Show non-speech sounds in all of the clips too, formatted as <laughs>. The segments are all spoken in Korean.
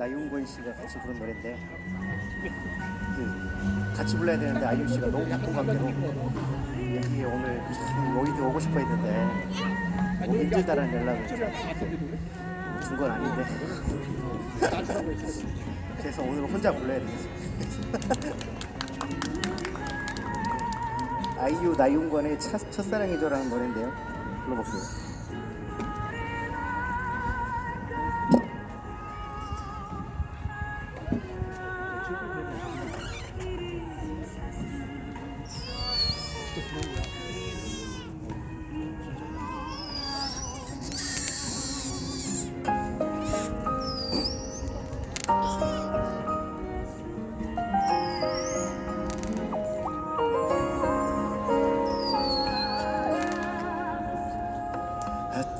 나윤권 씨가 같이 부른 노래인데 그 같이 불러야 되는데 아이유 씨가 너무 바쁜 관계로 여기 오늘 참 여의도 오고 싶어 했는데 너무 힘들다라는 연락을 준 건 아닌데 <laughs> 그래서 오늘 혼자 불러야 되겠어요 <laughs> 아이유 나윤권의 차- 첫사랑이죠라는 노래인데요. 불러볼게요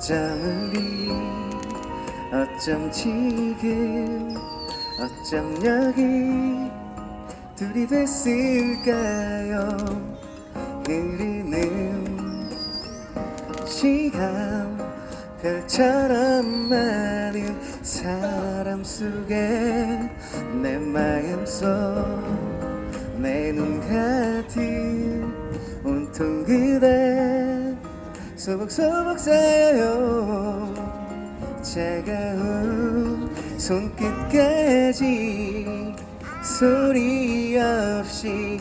어쩜 우리 어쩜 지금 어쩜 여기 둘이 됐을까요? 흐르는 시간 별처럼 많은 사람 속에 내 마음속 내 눈 같은 온통 그대 소복소복 쌓여요. 차가운 손끝까지 소리 없이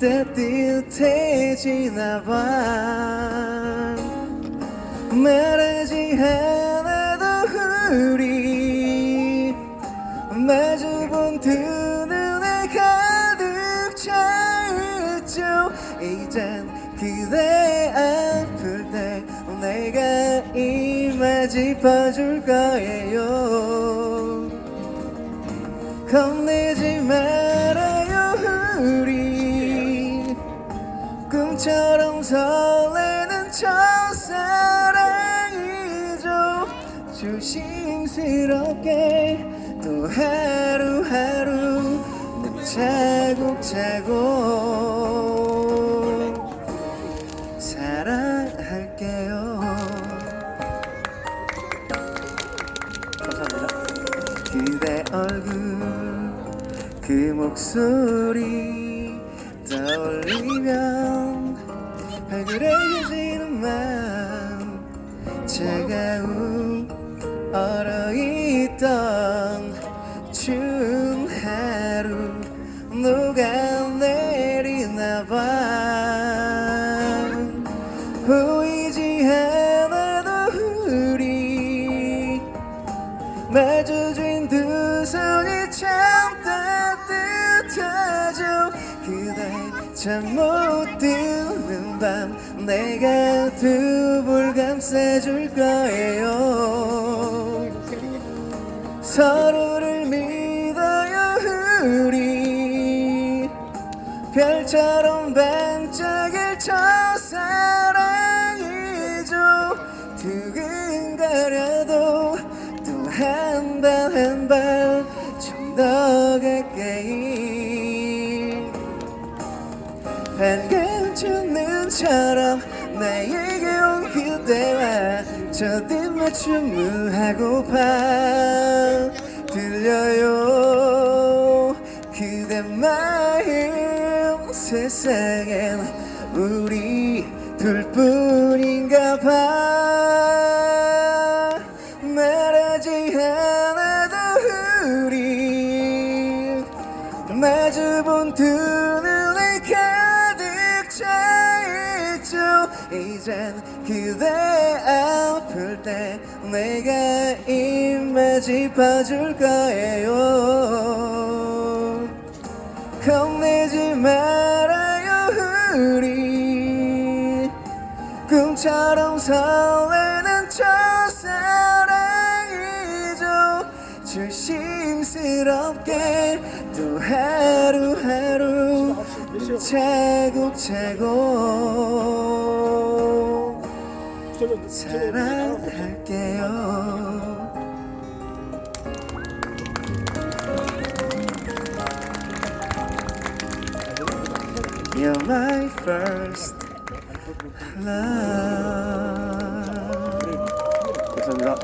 따뜻해지나 봐. 말하지 않아 짚어줄 거예요. 겁내지 말아요 우리. 꿈처럼 설레는 첫사랑이죠. 조심스럽게 또 하루하루 늘 차곡차곡 사랑할게 얼굴. 그 목소리 떠올리면 발그레해지는 마음 차가운 얼어있던 잠못 드는 밤 내가 두볼 감싸줄 거예요. 서로를 믿어요 우리. 별처럼 반짝일 첫사랑이죠. 두근거려도 또 한 발 한 발 좀 더 가까이 반가운 첫눈처럼 나에게 온 그대와 저 뒷맞춤을 하고파 들려요. 그대 마음 세상엔 우리 둘뿐인가 봐 이젠 그대 아플 때 내가 입마 짚어줄 거예요. 겁내지 말아요 우리. 꿈처럼 설레는 첫사랑이죠. 조심스럽게 또 하루하루 차곡차곡 사랑할게요 You're my first love 감사합니다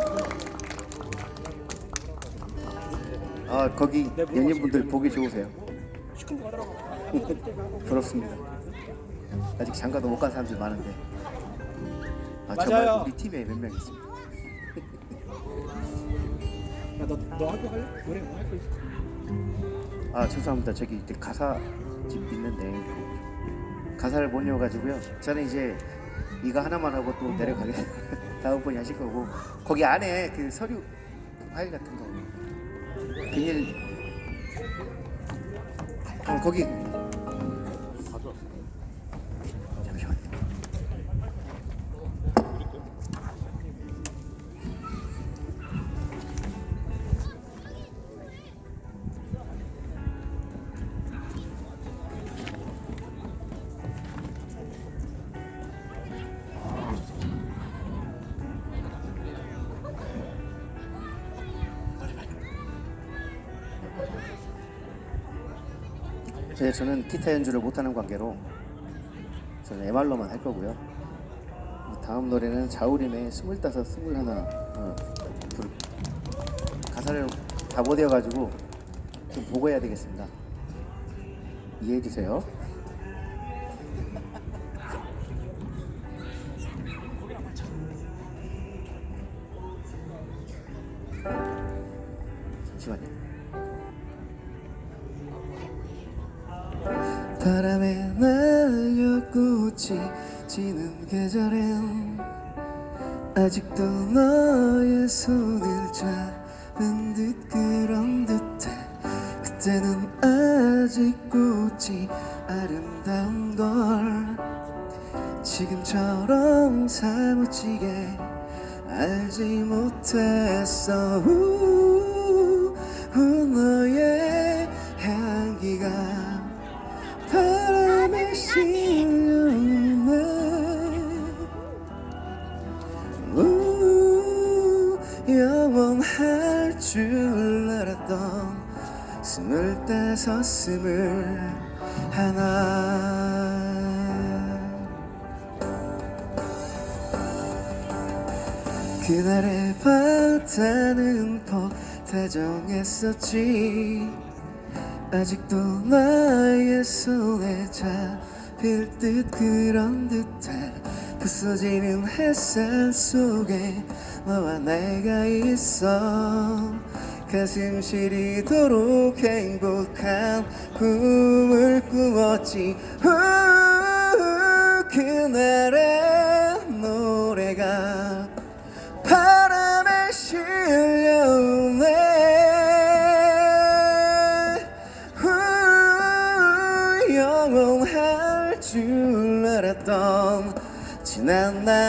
아 거기 연인분들 보기 좋으세요? 부럽습니다. 아직 장가도 못 간 사람들 많은데. 아 맞아요. 정말 우리 팀에 몇 명 있습니다. 야, 너, 너 학교 갈래? 노래 뭐 할 거 있어? 아 죄송합니다. 저기 이제 가사 집 있는데 가사를 못 외워가지고요. 저는 이제 이거 하나만 하고 또 내려가게 <laughs> 다음번에 하실 거고 거기 안에 그 서류 파일 같은 거 비닐 어, 거기 잠시만요. 네, 저는 기타 연주를 못하는 관계로 저는 MR로만 할 거고요. 다음 노래는 자우림의 스물다섯, 스물하나 어, 부를 가사를 다 못 외워가지고 좀 보고 해야 되겠습니다. 이해해 주세요. <laughs> 잠시만요. 바람에 날려 꽃이 지는 계절엔 아직도 너의 손을 잡은 듯 그런 듯해. 그때는 아직 꽃이 아름다운 걸 지금처럼 사무치게 알지 못했어. 우, 우, 너의 영원할 줄 알았던 스물다섯 스물 하나. 그날의 바다는 퍼다정했었지. 아직도 나의 손에 잡 힐듯 그런 듯해 부서지는 햇살 속에 너와 내가 있어. 가슴 시리도록 행복한 꿈을 꾸었지. 후, 그날의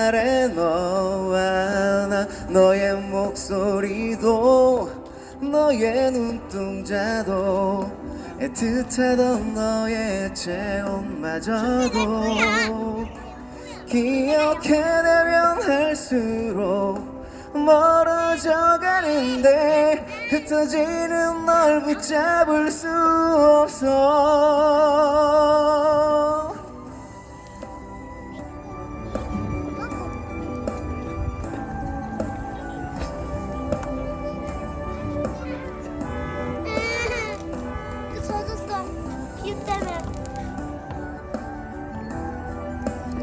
날의 너와 나 너의 목소리도 너의 눈동자도 애틋하던 너의 체온마저도 기억해내면 할수록 멀어져 가는데 흩어지는 널 붙잡을 수 없어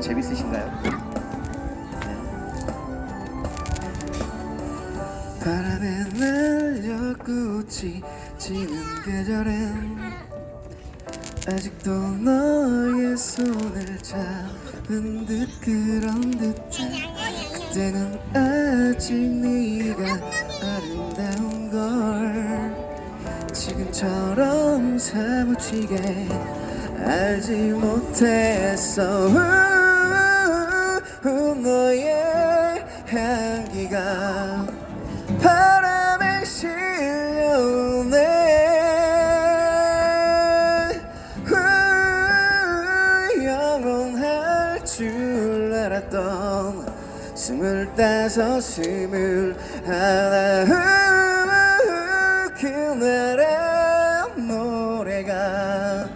재밌으신가요? 네. 바람에 날려 꽃이 지는 계절엔 아직도 너의 손을 잡은 듯 그런 듯해 그때는 아직 네가 아름다운 걸 지금처럼 사무치게 알지 못했어 줄 알았던 스물다섯 스물 하나 우, 그날의 노래가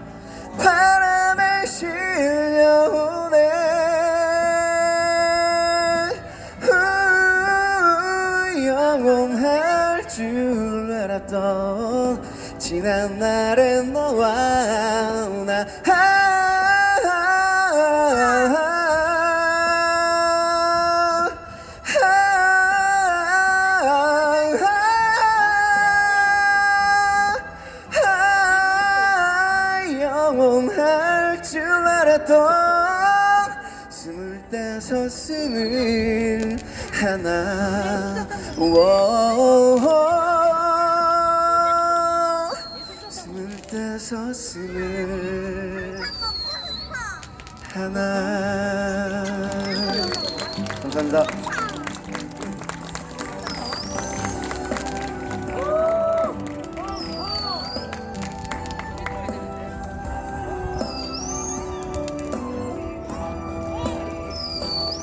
바람에 실려오네 후, 영원할 줄 알았던 지난 날의 너와 나 스물 하나. 워. 스물다섯 스물 하나. 감사합니다